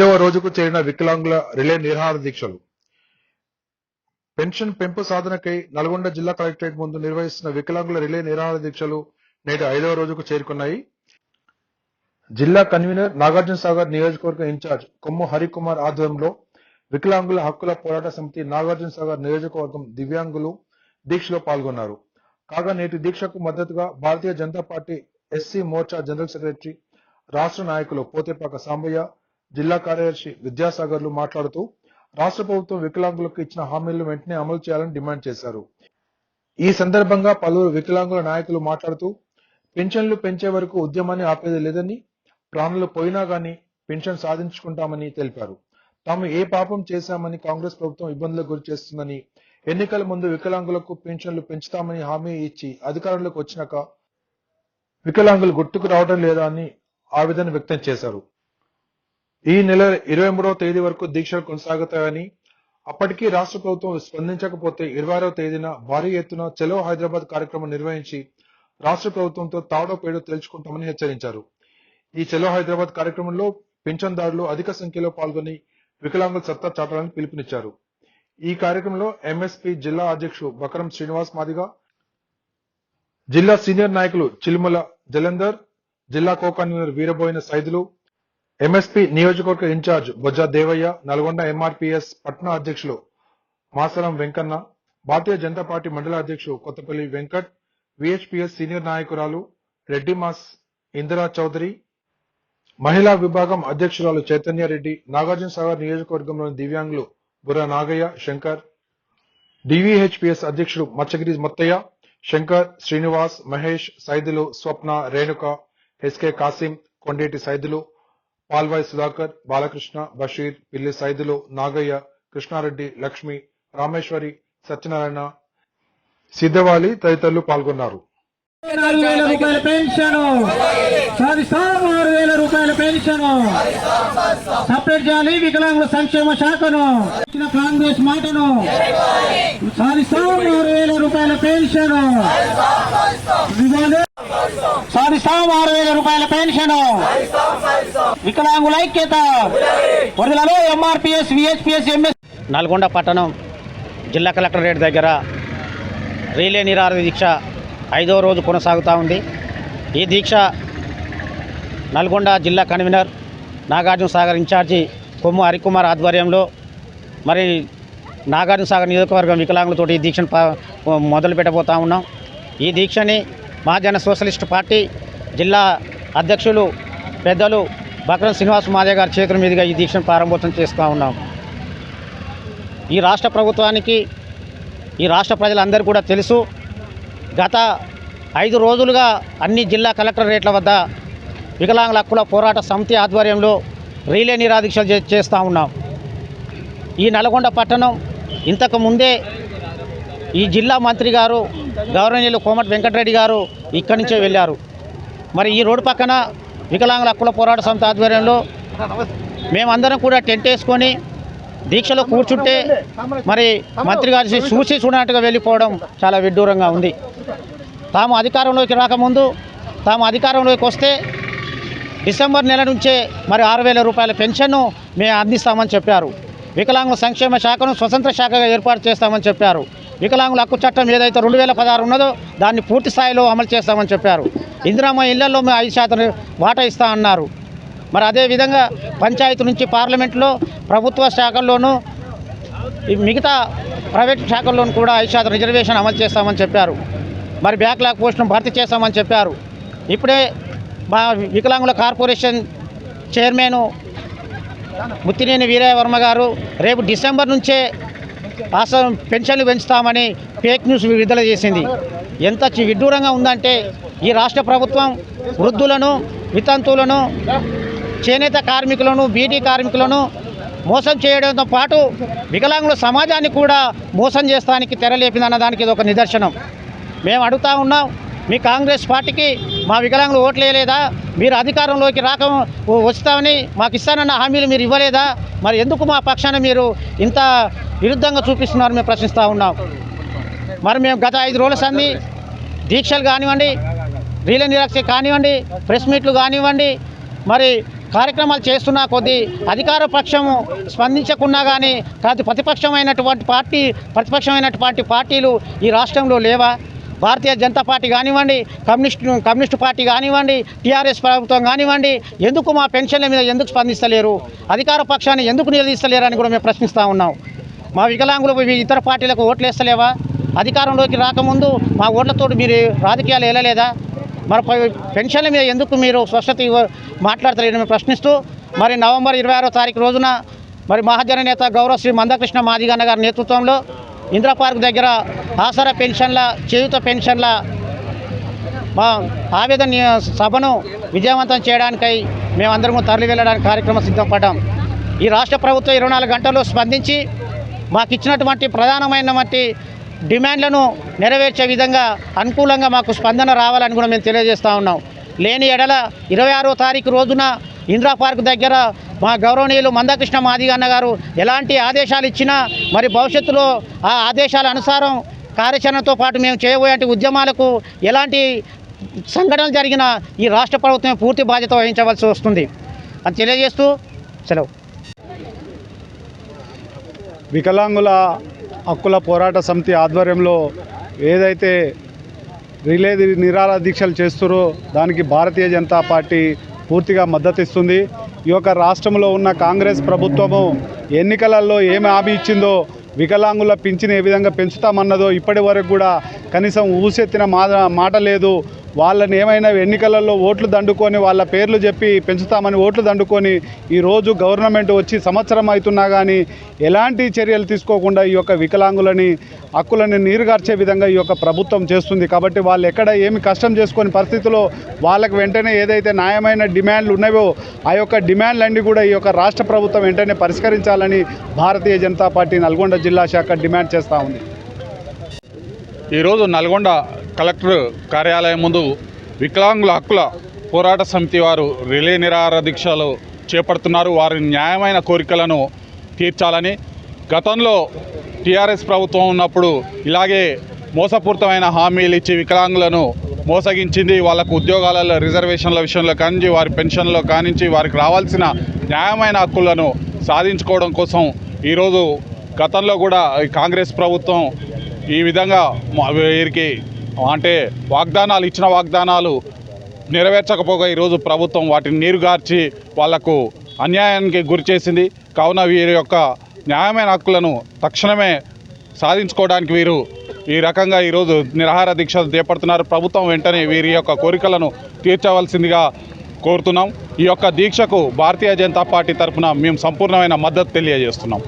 ఐదవ రోజుకు చేరిన వికలాంగుల రిలే నిరాహార దీక్షలు. పెన్షన్ పెంపు సాధనకై నల్గొండ జిల్లా కలెక్టరేట్ ముందు నిర్వహిస్తున్న వికలాంగుల రిలే నిరాహార దీక్షలు నేటి ఐదవ రోజుకు చేరుకున్నాయి. జిల్లా కన్వీనర్ నాగార్జున సాగర్ నియోజకవర్గ ఇన్ఛార్జ్ కొమ్ము హరికుమార్ ఆధ్వర్యంలో వికలాంగుల హక్కుల పోరాట సమితి నాగార్జున సాగర్ నియోజకవర్గం దివ్యాంగులు దీక్షలో పాల్గొన్నారు. కాగా నేటి దీక్షకు మద్దతుగా Bharatiya Janata party SC Morcha general secretary రాష్ట్ర నాయకులు పోతేపాక సాంబయ్య జిల్లా కార్యదర్శి విద్యాసాగర్లు మాట్లాడుతూ రాష్ట్ర ప్రభుత్వం వికలాంగులకు ఇచ్చిన హామీలను వెంటనే అమలు చేయాలని డిమాండ్ చేశారు. ఈ సందర్భంగా పలువురు వికలాంగుల నాయకులు మాట్లాడుతూ పెన్షన్లు పెంచే వరకు ఉద్యమాన్ని ఆపేది లేదని ప్రాణులు పోయినా గానీ పెన్షన్ సాధించుకుంటామని తెలిపారు. తాము ఏ పాపం చేశామని కాంగ్రెస్ ప్రభుత్వం ఇబ్బందులకు గురి చేస్తుందని ఎన్నికల ముందు వికలాంగులకు పెన్షన్లు పెంచుతామని హామీ ఇచ్చి అధికారంలోకి వచ్చినాక వికలాంగులు గుర్తుకు రావడం లేదా అని ఆవేదన వ్యక్తం చేశారు. ఈ నెల ఇరవై మూడవ తేదీ వరకు దీక్షలు కొనసాగుతాయని అప్పటికీ రాష్ట్ర ప్రభుత్వం స్పందించకపోతే ఇరవై ఆరవ తేదీన భారీ ఎత్తున చలో హైదరాబాద్ కార్యక్రమం నిర్వహించి రాష్ట్ర ప్రభుత్వంతో తాడో పేడో తేల్చుకుంటామని హెచ్చరించారు. ఈ చలో హైదరాబాద్ కార్యక్రమంలో పింఛన్దారులు అధిక సంఖ్యలో పాల్గొని వికలాంగుల సత్తా చాటాలని పిలుపునిచ్చారు. ఈ కార్యక్రమంలో ఎంఎస్పీ జిల్లా అధ్యక్షుడు బకరం శ్రీనివాస్ మాదిగా జిల్లా సీనియర్ నాయకులు చిలుమల జలంధర్ జిల్లా co convener Veeraboina Saidulu MSP నియోజకవర్గ ఇన్ఛార్జ్ బొజ్జ దేవయ్య నల్గొండ ఎంఆర్పీఎస్ పట్నా అధ్యక్షులు మాసరం వెంకన్న భారతీయ జనతా పార్టీ మండల అధ్యక్షుడు కొత్తపల్లి వెంకట్ విహెచ్పిఎస్ సీనియర్ నాయకురాలు రెడ్డి మాస్ ఇందిరా చౌదరి మహిళా విభాగం అధ్యక్షురాలు చైతన్య రెడ్డి నాగార్జున సాగర్ నియోజకవర్గంలోని దివ్యాంగులు బుర్ర నాగయ్య శంకర్ డివిహెచ్పిఎస్ అధ్యక్షుడు మచ్చగిరి మొత్తయ్య శంకర్ శ్రీనివాస్ మహేష్ సైదులు స్వప్న రేణుక ఎస్కే కాసిం కొండేటి సైదులు పాల్వాయి సుధాకర్ బాలకృష్ణ బషీర్ పిల్లి సైదులు నాగయ్య కృష్ణారెడ్డి లక్ష్మి రామేశ్వరి సత్యనారాయణ సిద్ధవాలి తదితరులు పాల్గొన్నారు. నాలుగు వేల రూపాయల పెన్షన్ సాధిస్తాం ఆరు వేల రూపాయల పెన్షన్. సపరేట్ చేయాలి వికలాంగుల సంక్షేమ శాఖను. ఇచ్చిన కాంగ్రెస్ మాటను సాధిస్తాం ఆరు వేల రూపాయల పెన్షన్. సాధిస్తాం ఆరు వేల రూపాయల పెన్షన్. వికలాంగుల ఐక్యత. వరదలలో ఎంఆర్పిఎస్ విహెచ్పిఎస్ ఎంఎస్. నల్గొండ పట్టణం జిల్లా కలెక్టరేట్ దగ్గర రీలే నిరాహార దీక్ష ఐదో రోజు కొనసాగుతూ ఉంది. ఈ దీక్ష నల్గొండ జిల్లా కన్వీనర్ నాగార్జున సాగర్ ఇన్ఛార్జి కొమ్ము హరికుమార్ ఆధ్వర్యంలో మరి నాగార్జున సాగర్ నియోజకవర్గం వికలాంగులతో ఈ దీక్షను మొదలు పెట్టబోతా ఉన్నాం. ఈ దీక్షని మహాజన సోషలిస్ట్ పార్టీ జిల్లా అధ్యక్షులు పెద్దలు బక్రం శ్రీనివాస్ మాదే గారి చేతుల మీదుగా ఈ దీక్షను ప్రారంభోత్సవం చేస్తూ ఉన్నాం. ఈ రాష్ట్ర ప్రభుత్వానికి ఈ రాష్ట్ర ప్రజలందరూ కూడా తెలుసు గత ఐదు రోజులుగా అన్ని జిల్లా కలెక్టరేట్ల వద్ద వికలాంగుల హక్కుల పోరాట సమితి ఆధ్వర్యంలో రీలే నిరాదీక్షలు చే చేస్తూ ఉన్నాం. ఈ నల్గొండ పట్టణం ఇంతకు ముందే ఈ జిల్లా మంత్రి గారు గౌరవనీయులు కోమటి వెంకటరెడ్డి గారు ఇక్కడి నుంచే వెళ్ళారు. మరి ఈ రోడ్డు పక్కన వికలాంగుల హక్కుల పోరాట సంస్థ ఆధ్వర్యంలో మేమందరం కూడా టెంట్ వేసుకొని దీక్షలో కూర్చుంటే మరి మంత్రి గారి చూసి చూడనట్టుగా వెళ్ళిపోవడం చాలా విడ్డూరంగా ఉంది. తాము అధికారంలోకి రాకముందు తాము అధికారంలోకి వస్తే డిసెంబర్ నెల నుంచే మరి ఆరు వేల రూపాయల పెన్షన్ను మేము అందిస్తామని చెప్పారు. వికలాంగుల సంక్షేమ శాఖను స్వతంత్ర శాఖగా ఏర్పాటు చేస్తామని చెప్పారు. వికలాంగుల హక్కు చట్టం ఏదైతే రెండు వేల పదహారు ఉన్నదో దాన్ని పూర్తి స్థాయిలో అమలు చేస్తామని చెప్పారు. ఇందిరామ్మ ఇళ్ళలో మేము ఐదు శాతం వాటా ఇస్తా అన్నారు. మరి అదేవిధంగా పంచాయతీ నుంచి పార్లమెంట్లో ప్రభుత్వ శాఖల్లోనూ ఈ మిగతా ప్రైవేట్ శాఖల్లోనూ కూడా ఐదు శాతం రిజర్వేషన్ అమలు చేస్తామని చెప్పారు. మరి బ్యాక్లాగ్ పోస్టును భర్తీ చేస్తామని చెప్పారు. ఇప్పుడే మా వికలాంగుల కార్పొరేషన్ చైర్మన్ ముత్తినేని వీరయ్య వర్మ గారు రేపు డిసెంబర్ నుంచే అసలు పెన్షన్లు పెంచుతామని ఫేక్ న్యూస్ విడుదల చేసింది. ఎంత చి- విడ్డూరంగా ఉందంటే ఈ రాష్ట్ర ప్రభుత్వం వృద్ధులను వితంతువులను చేనేత కార్మికులను బీడీ కార్మికులను మోసం చేయడంతో పాటు వికలాంగుల సమాజాన్ని కూడా మోసం చేస్తానికి తెరలేపిందన్న దానికి ఇది ఒక నిదర్శనం. మేము అడుగుతా ఉన్నాం మీ కాంగ్రెస్ పార్టీకి మా వికలాంగులు ఓట్లు వేయలేదా? మీరు అధికారంలోకి రాక వస్తామని మాకు ఇస్తానన్న హామీలు మీరు ఇవ్వలేదా? మరి ఎందుకు మా పక్షాన మీరు ఇంత విరుద్ధంగా చూపిస్తున్నారు మేము ప్రశ్నిస్తూ ఉన్నాం. మరి మేము గత ఐదు రోజుల సంది దీక్షలు కానివ్వండి రీల నిరాక్ష కానివ్వండి ప్రెస్ మీట్లు కానివ్వండి మరి కార్యక్రమాలు చేస్తున్నా కొద్దీ అధికార పక్షము స్పందించకున్నా కానీ కాదు ప్రతిపక్షమైనటువంటి పార్టీ ప్రతిపక్షమైనటువంటి పార్టీలు ఈ రాష్ట్రంలో లేవా? భారతీయ జనతా పార్టీ కానివ్వండి కమ్యూనిస్ట్ కమ్యూనిస్ట్ పార్టీ కానివ్వండి టీఆర్ఎస్ ప్రభుత్వం కానివ్వండి ఎందుకు మా పెన్షన్ల మీద ఎందుకు స్పందిస్తలేరు? అధికార పక్షాన్ని ఎందుకు నిలదీస్తలేరు అని కూడా మేము ప్రశ్నిస్తూ ఉన్నాం. మా వికలాంగులు ఇతర పార్టీలకు ఓట్లు వేస్తలేవా? అధికారంలోకి రాకముందు మా ఓట్లతో మీరు రాజకీయాలు వెళ్ళలేదా మరి పెన్షన్ల మీద ఎందుకు మీరు స్పష్టత ఇవ్వ మాట్లాడతలేరు మేము ప్రశ్నిస్తూ మరి నవంబర్ ఇరవై ఆరో తారీఖు రోజున మరి మహాజన నేత గౌరవ శ్రీ మందకృష్ణ మాదిగన్న గారి నేతృత్వంలో ఇందిరా పార్క్ దగ్గర ఆసరా పెన్షన్ల చేయుత పెన్షన్ల మా ఆవేదన సభను విజయవంతం చేయడానికై మేమందరము తరలి వెళ్ళడానికి కార్యక్రమం సిద్ధపడ్డాం. ఈ రాష్ట్ర ప్రభుత్వం ఇరవై నాలుగు గంటల్లో స్పందించి మాకు ఇచ్చినటువంటి ప్రధానమైనటువంటి డిమాండ్లను నెరవేర్చే విధంగా అనుకూలంగా మాకు స్పందన రావాలని కూడా మేము తెలియజేస్తూ ఉన్నాం. లేని ఎడల ఇరవై ఆరో తారీఖు రోజున ఇందిరా పార్క్ దగ్గర మా గౌరవనీయులు మందకృష్ణ మాదిగన్న గారు ఎలాంటి ఆదేశాలు ఇచ్చినా మరి భవిష్యత్తులో ఆ ఆదేశాల అనుసారం కార్యాచరణతో పాటు మేము చేయబోయే ఉద్యమాలకు ఎలాంటి సంఘటనలు జరిగినా ఈ రాష్ట్ర ప్రభుత్వం పూర్తి బాధ్యత వహించవలసి వస్తుంది. అని తెలియజేస్తూ సెలవు. వికలాంగుల హక్కుల పోరాట సమితి ఆధ్వర్యంలో ఏదైతే రిలే నిరాల దీక్షలు చేస్తారో దానికి భారతీయ జనతా పార్టీ పూర్తిగా మద్దతు ఇస్తుంది ఈ యొక్క రాష్ట్రంలో ఉన్న కాంగ్రెస్ ప్రభుత్వము ఎన్నికలలో ఏమి హామీ ఇచ్చిందో వికలాంగుల పింఛను ఏ విధంగా పెంచుతామన్నదో ఇప్పటి వరకు కూడా కనీసం ఊసెత్తిన మాట లేదు. వాళ్ళని ఏమైనా ఎన్నికలలో ఓట్లు దండుకొని వాళ్ళ పేర్లు చెప్పి పెంచుతామని ఓట్లు దండుకొని ఈరోజు గవర్నమెంట్ వచ్చి సంవత్సరం అవుతున్నా కానీ ఎలాంటి చర్యలు తీసుకోకుండా ఈ యొక్క వికలాంగులని హక్కులని నీరుగార్చే విధంగా ఈ యొక్క ప్రభుత్వం చేస్తుంది. కాబట్టి వాళ్ళు ఎక్కడ ఏమి కష్టం చేసుకొని పరిస్థితిలో వాళ్ళకి వెంటనే ఏదైతే న్యాయమైన డిమాండ్లు ఉన్నాయో ఆ యొక్క డిమాండ్లన్నీ కూడా ఈ యొక్క రాష్ట్ర ప్రభుత్వం వెంటనే పరిష్కరించాలని భారతీయ జనతా పార్టీ నల్గొండ జిల్లా శాఖ డిమాండ్ చేస్తూ ఉంది. ఈరోజు నల్గొండ కలెక్టర్ కార్యాలయం ముందు వికలాంగుల హక్కుల పోరాట సమితి వారు రిలే నిరాహార దీక్షలు చేపడుతున్నారు. వారి న్యాయమైన కోరికలను తీర్చాలని గతంలో టీఆర్ఎస్ ప్రభుత్వం ఉన్నప్పుడు ఇలాగే మోసపూరితమైన హామీలు ఇచ్చి వికలాంగులను మోసగించింది. వాళ్ళకు ఉద్యోగాలలో రిజర్వేషన్ల విషయంలో కానించి వారి పెన్షన్లో కానించి వారికి రావాల్సిన న్యాయమైన హక్కులను సాధించుకోవడం కోసం ఈరోజు గతంలో కూడా కాంగ్రెస్ ప్రభుత్వం ఈ విధంగా వీరికి అంటే వాగ్దానాలు ఇచ్చిన వాగ్దానాలు నెరవేర్చకపోగా ఈరోజు ప్రభుత్వం వాటిని నీరుగార్చి వాళ్ళకు అన్యాయానికి గురి చేసింది. కావున వీరి యొక్క న్యాయమైన హక్కులను తక్షణమే సాధించుకోవడానికి వీరు ఈ రకంగా ఈరోజు నిరాహార దీక్ష చేపడుతున్నారు. ప్రభుత్వం వెంటనే వీరి యొక్క కోరికలను తీర్చవలసిందిగా కోరుతున్నాం. ఈ యొక్క దీక్షకు భారతీయ జనతా పార్టీ తరఫున మేము సంపూర్ణమైన మద్దతు తెలియజేస్తున్నాం.